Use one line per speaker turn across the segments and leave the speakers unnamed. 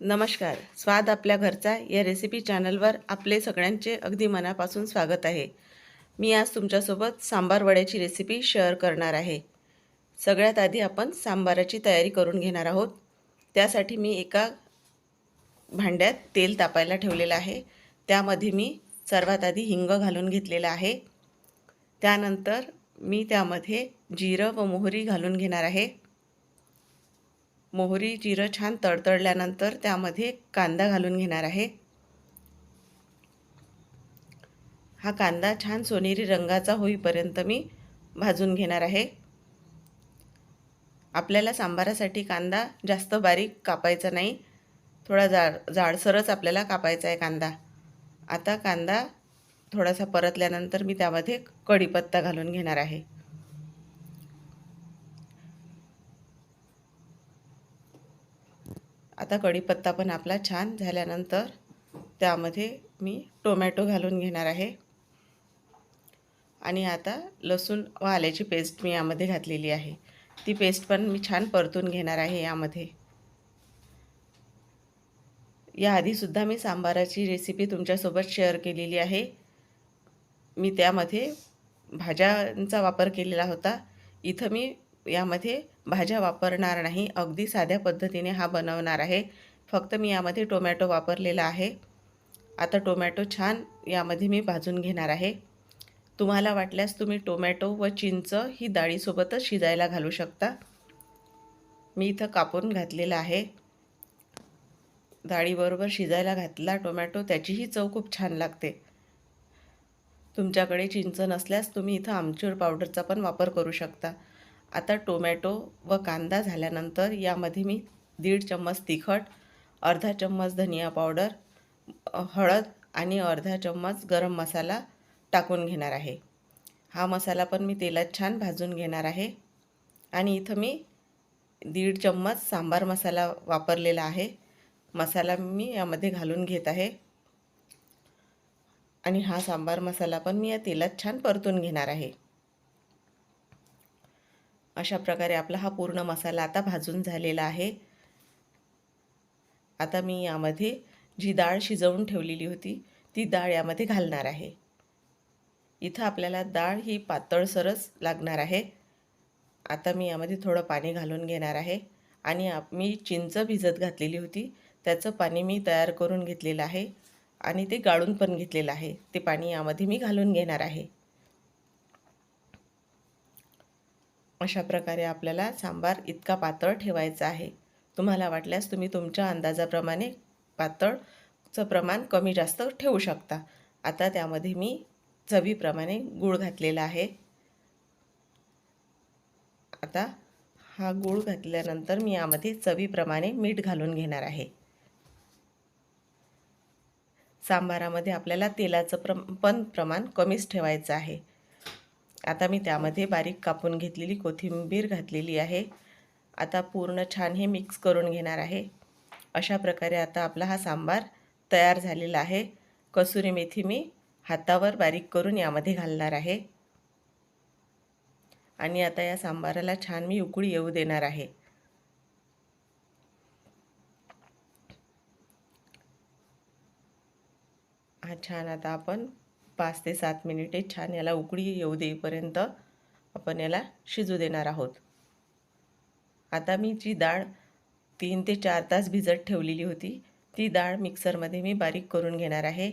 नमस्कार. स्वाद आपल्या घरचा या रेसिपी चॅनलवर आपले सगळ्यांचे अगदी मनापासून स्वागत आहे. मी आज तुमच्यासोबत सांबार वड्याची रेसिपी शेअर करणार आहे. सगळ्यात आधी आपण सांबाराची तयारी करून घेणार आहोत. त्यासाठी मी एका भांड्यात तेल तापायला ठेवलेलं आहे. त्यामध्ये मी सर्वात आधी हिंग घालून घेतलेलं आहे. त्यानंतर मी त्यामध्ये जिरं व मोहरी घालून घेणार आहे. मोहरी जिरं छान तडतडल्यानंतर त्यामध्ये कांदा घालून घेणार आहे. हा कांदा छान सोनेरी रंगाचा होईपर्यंत मी भाजून घेणार आहे. आपल्याला सांबारासाठी कांदा जास्त बारीक कापायचा नाही. थोडा जाड जाडसरच आपल्याला कापायचा आहे कांदा. आता कांदा थोडासा परतल्यानंतर मी त्यामध्ये कढीपत्ता घालून घेणार आहे. आता कढीपत्ता पण आपला छान झाल्यानंतर त्यामध्ये मी टोमॅटो घालून घेणार आहे. आणि आता लसूण व आल्याची पेस्ट मी यामध्ये घातलेली आहे. ती पेस्ट पण मी छान परतून घेणार आहे यामध्ये. याआधीसुद्धा मी सांबाराची रेसिपी तुमच्यासोबत शेअर केलेली आहे. मी त्यामध्ये भाज्यांचा वापर केलेला होता. इथं मी यामध्ये भाज्या वापरणार नाही अगदी साध्या पद्धतीने हा बनवणार आहे. फक्त मी यामध्ये टोमॅटो वापरलेला आहे. आता टोमॅटो छान यामध्ये मी भाजून घेणार आहे. तुम्हाला वाटल्यास तुम्ही टोमॅटो व चिंच ही डाळीसोबतच शिजायला घालू शकता. मी इथं कापून घातलेला आहे. डाळीबरोबर शिजायला घातला टोमॅटो त्याचीही चव खूप छान लागते. तुमच्याकडे चिंच नसल्यास तुम्ही इथं आमचूर पावडरचा पण वापर करू शकता. आता टोमॅटो व कांदा झाल्यानंतर यामध्ये मी दीड चम्मच तिखट अर्धा चम्मच धनिया पावडर हळद आणि अर्धा चम्मच गरम मसाला टाकून घेणार आहे. हा मसाला पण मी तेलात छान भाजून घेणार आहे. आणि इथं मी दीड चम्मच सांबार मसाला वापरलेला आहे. मसाला मी यामध्ये घालून घेत आहे. आणि हा सांबार मसाला पण मी या तेलात छान परतून घेणार आहे. अशा प्रकारे आपला हा पूर्ण मसाला आता भाजून झालेला आहे. आता मी यामध्ये जी डाळ शिजवून ठेवलेली होती ती डाळ यामध्ये घालणार आहे. इथं आपल्याला डाळ ही पातळसरच लागणार आहे. आता मी यामध्ये थोडं पाणी घालून घेणार आहे. आणि मी चिंच भिजत घातलेली होती त्याचं पाणी मी तयार करून घेतलेलं आहे. आणि ते गाळून पण घेतलेलं आहे. ते पाणी यामध्ये मी घालून घेणार आहे. अशा प्रकारे आपल्याला सांबार इतका पातळ ठेवायचा आहे. तुम्हाला वाटल्यास तुम्ही तुमच्या अंदाजाप्रमाणे पातळचं प्रमाण कमी जास्त ठेवू शकता. आता त्यामध्ये मी चवीप्रमाणे गूळ घातलेला आहे. आता हा गूळ घातल्यानंतर मी यामध्ये चवीप्रमाणे मीठ घालून घेणार आहे. सांबारामध्ये आपल्याला तेलाचं प्र पण प्रमाण कमीच ठेवायचं आहे. आता मी त्यामध्ये बारीक कापून घेतलेली कोथिंबीर घातलेली आहे. आता पूर्ण छान हे मिक्स करून घेणार आहे. अशा प्रकारे आता आपला हा सांबार तयार झालेला आहे. कसुरी मेथी मी हातावर बारीक करून यामध्ये घालणार आहे. आणि आता या सांबाराला छान मी उकळी येऊ देणार आहे. हा छान आता आपण पाच ते सात मिनिटे छान याला उकळी येऊ देईपर्यंत आपण याला शिजू देणार आहोत. आता मी जी डाळ तीन ते चार तास भिजत ठेवलेली होती ती डाळ मिक्सरमध्ये मी बारीक करून घेणार आहे.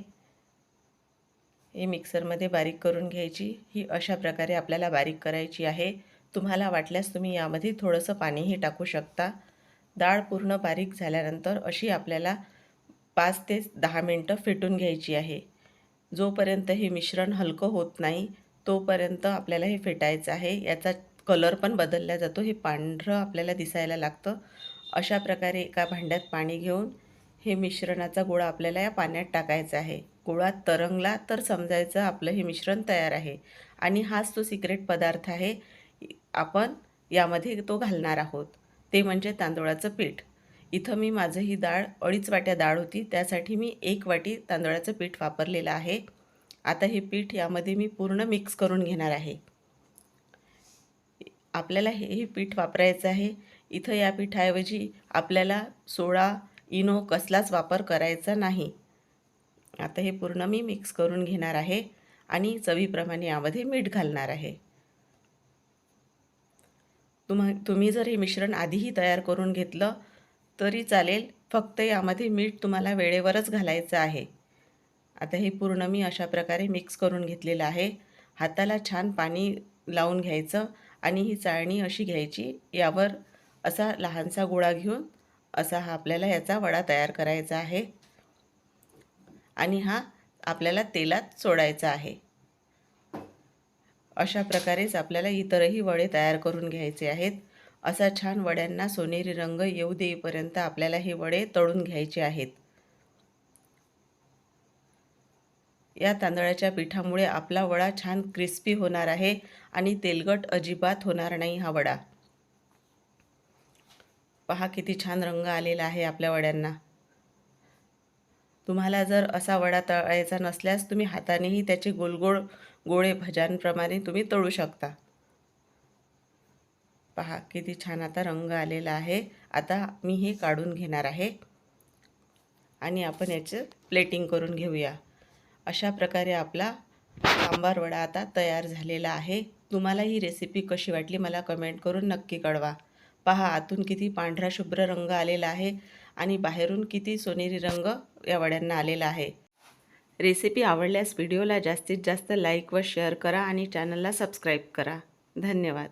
ही मिक्सरमध्ये बारीक करून घ्यायची ही अशा प्रकारे आपल्याला बारीक करायची आहे. तुम्हाला वाटल्यास तुम्ही यामध्ये थोडंसं पाणीही टाकू शकता. डाळ पूर्ण बारीक झाल्यानंतर अशी आपल्याला पाच ते दहा मिनटं फेटून घ्यायची आहे. जोपर्यंत हे मिश्रण हलकं होत नाही तोपर्यंत आपल्याला हे फेटायचं आहे. याचा कलर पण बदलला जातो. हे पांढरं आपल्याला दिसायला लागतं. अशा प्रकारे एका भांड्यात पाणी घेऊन हे मिश्रणाचा गोळा आपल्याला या पाण्यात टाकायचा आहे. गोळा तरंगला तर समजायचं आपलं हे मिश्रण तयार आहे. आणि हाच तो सिक्रेट पदार्थ आहे आपण यामध्ये तो घालणार आहोत. ते म्हणजे तांदूळाचं पीठ. इथं मी माझं ही डाळ अडीच वाट्या डाळ होती त्यासाठी मी एक वाटी तांदळाचं पीठ वापरलेलं आहे. आता हे पीठ यामध्ये मी पूर्ण मिक्स करून घेणार आहे. आपल्याला हे हे पीठ वापरायचं आहे. इथं या पिठाऐवजी आपल्याला सोळा इनो कसलाच वापर करायचा नाही. आता हे पूर्ण मी मिक्स करून घेणार आहे आणि चवीप्रमाणे यामध्ये मीठ घालणार आहे. तुम्हा तुम्ही जर हे मिश्रण आधीही तयार करून घेतलं तरी चालेल. फक्त यामध्ये मीठ तुम्हाला वेळेवरच घालायचं आहे. आता हे पूर्ण मी अशा प्रकारे मिक्स करून घेतलेलं आहे. हाताला छान पाणी लावून घ्यायचं आणि ही चाळणी अशी घ्यायची. यावर असा लहानसा गोळा घेऊन असा हा आपल्याला याचा वडा तयार करायचा आहे. आणि हा आपल्याला तेलात सोडायचा आहे. अशा प्रकारेच आपल्याला इतरही वडे तयार करून घ्यायचे आहेत. असा छान वड्यांना सोनेरी रंग येऊ देईपर्यंत आपल्याला हे वडे तळून घ्यायचे आहेत. या तांदळाच्या पिठामुळे आपला वडा छान क्रिस्पी होणार आहे आणि तेलगट अजिबात होणार नाही हा वडा. पहा किती छान रंग आलेला आहे आपल्या वड्यांना. तुम्हाला जर असा वडा तळायचा नसल्यास तुम्ही हातानेही त्याचे गोलगोळ गोळे भज्यांप्रमाणे तुम्ही तळू शकता. पहा किती छान आता रंग आलेला आहे. आता मी हे काढून घेणार आहे. आणि आपण याचं प्लेटिंग करून घेऊया. अशा प्रकारे आपला सांबार वडा आता तयार झालेला आहे. तुम्हाला ही रेसिपी कशी वाटली मला कमेंट करून नक्की कळवा. पहा आतून किती पांढरा शुभ्र रंग आलेला आहे आणि बाहेरून किती सोनेरी रंग या वड्यांना आलेला आहे. रेसिपी आवडल्यास व्हिडिओला जास्तीत जास्त लाईक व शेअर करा आणि चॅनलला सबस्क्राईब करा. धन्यवाद.